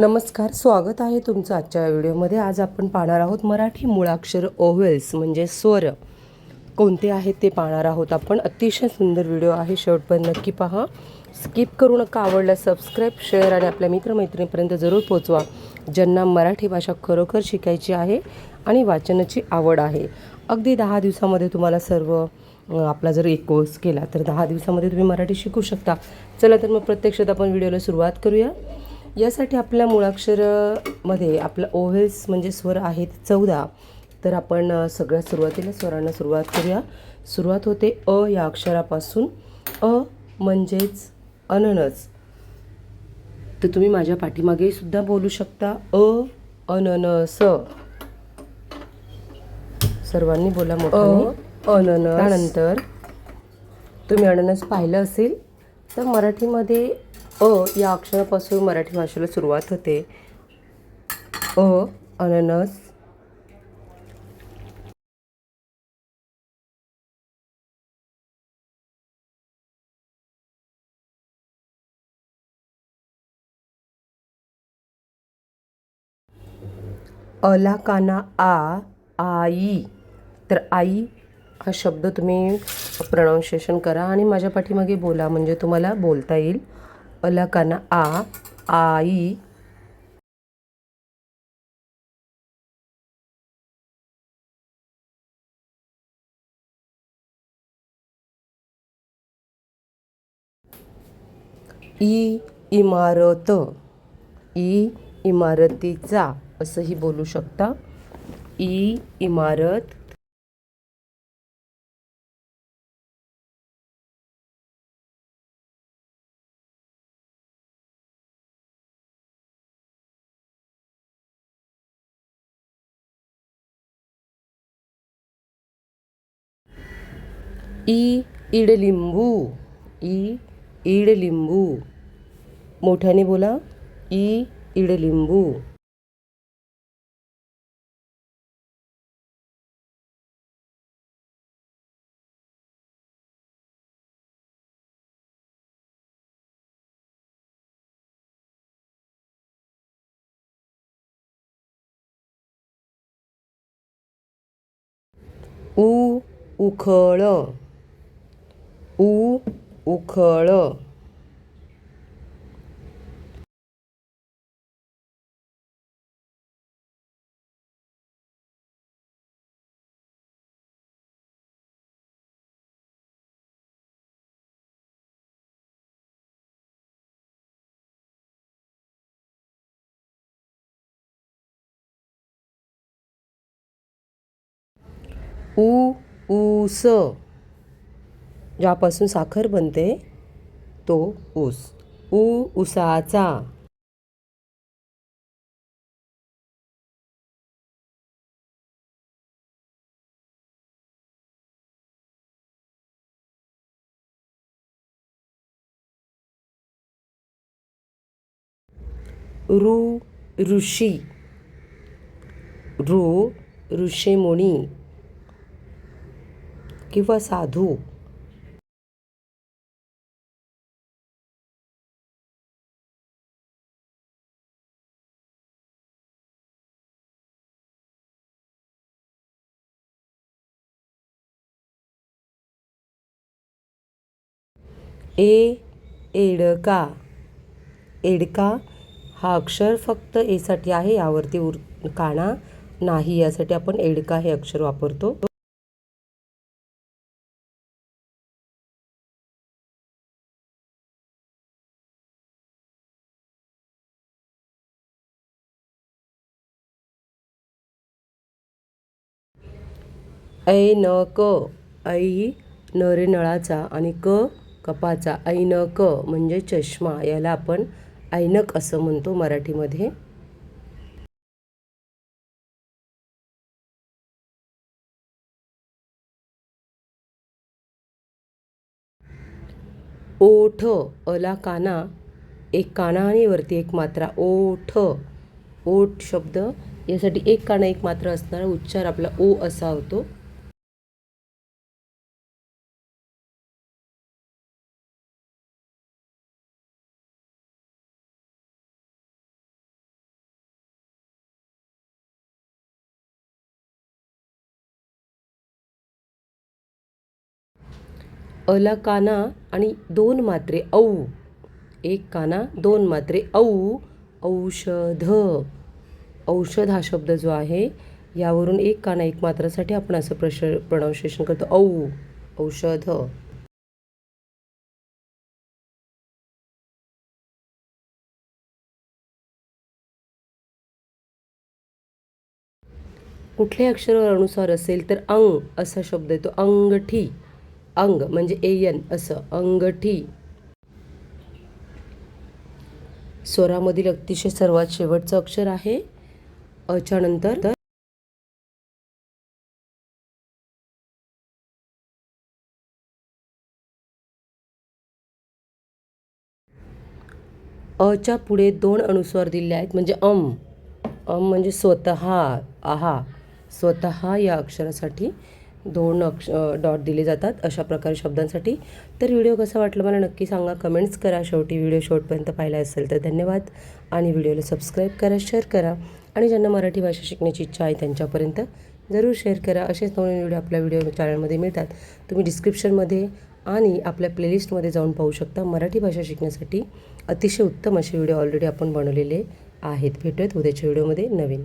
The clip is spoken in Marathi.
नमस्कार स्वागत आहे तुमचं आजच्या व्हिडिओमध्ये. आज आपण पाहणार आहोत मराठी मुळाक्षर ओव्हेल्स म्हणजे स्वर. कोणते आहेत ते पाहणार आहोत आपण. अतिशय सुंदर व्हिडिओ आहे शेवटपर्यंत नक्की पहा. स्किप करू नका आवडलं सबस्क्राईब शेअर आणि आपल्या मित्रमैत्रिणीपर्यंत जरूर पोचवा ज्यांना मराठी भाषा खरोखर शिकायची आहे आणि वाचनाची आवड आहे. अगदी दहा दिवसामध्ये तुम्हाला सर्व आपला जर एक कोर्स केला तर दहा दिवसामध्ये तुम्ही मराठी शिकू शकता. चला तर मग प्रत्यक्षात आपण व्हिडिओला सुरुवात करूया. यासाठी आपल्या मुळाक्षरमध्ये आपलं ओव्हेल्स म्हणजे स्वर आहेत चौदा. तर आपण सगळ्यात सुरुवातीला स्वरांना सुरुवात करूया. सुरुवात होते अ या अक्षरापासून. अ म्हणजेच अननस. तर तुम्ही माझ्या पाठीमागे सुद्धा बोलू शकता. अ अननस. सर्वांनी बोला मोठं अननस. त्यानंतर तुम्ही अननस पाहिलं असेल तर मराठीमध्ये अ या अक्षरापासून मराठी भाषेला सुरुवात होते. अ अननस. अला काना आ आई. तर आई हा शब्द तुम्ही प्रनाऊन्सिएशन करा आणि माझ्या पाठीमागे बोला म्हणजे तुम्हाला बोलता येईल. अला काना आ आई. ई इमारत ई इमारतीचा असंही बोलू शकता. ई इमारत ई इडलिंबू. ई इडलिंबू. मोठ्याने बोला. ई इडलिंबू. उ उखळ. उ उखळ ऊ ऊस ज्यापासून साखर बनते तो ऊस. ऊ उसाचा ऋ ऋषी. ऋ ऋषीमुनी किंवा साधू. ए एडका. एडका हा अक्षर फक्त एसाठी आहे यावरती उर काना नाही. यासाठी आपण एडका हे अक्षर वापरतो. ऐ न क ऐ नरे नळाचा आणि क कपाचा ऐनक म्हणजे चष्मा याला आपण ऐनक असं म्हणतो मराठीमध्ये. ओठ अला काना एक काना आणि वरती एक मात्रा. ओठ ओठ शब्द यासाठी एक काना एक मात्रा असणारा उच्चार आपला ओ असा होतो. अला काना आणि दोन मात्रे औ. एक काना दोन मात्रे औ. औषध. औषध हा शब्द जो आहे यावरून एक काना एक मात्रासाठी आपण असं प्रश प्रणाऊन्सिएशन करतो. औ. औषध. कुठल्या अक्षरावर अनुसार असेल तर अंग असा शब्द येतो. अंगठी. अंग म्हणजे एयन असं अंगठी. स्वरामधील अतिशय सर्वात शेवटचं अक्षर आहे अच्या नंतर अच्या पुढे दोन अनुस्वार दिले आहेत म्हणजे अम. अम म्हणजे स्वतः आहा. स्वतः या अक्षरासाठी. दोन अक्ष डॉट दिले जातात अशा प्रकारे शब्दांसाठी. तर व्हिडिओ कसा वाटला मला नक्की सांगा. कमेंट्स करा. शेवटी व्हिडिओ शेवटपर्यंत पाहिला असेल तर धन्यवाद. आणि व्हिडिओला सबस्क्राईब करा शेअर करा. आणि ज्यांना मराठी भाषा शिकण्याची इच्छा आहे त्यांच्यापर्यंत जरूर शेअर करा. असेच नवीन व्हिडिओ आपल्या व्हिडिओ चॅनलमध्ये मिळतात. तुम्ही डिस्क्रिप्शनमध्ये आणि आपल्या प्लेलिस्टमध्ये जाऊन पाहू शकता. मराठी भाषा शिकण्यासाठी अतिशय उत्तम असे व्हिडिओ ऑलरेडी आपण बनवलेले आहेत. भेटूयात उद्याच्या व्हिडिओमध्ये नवीन.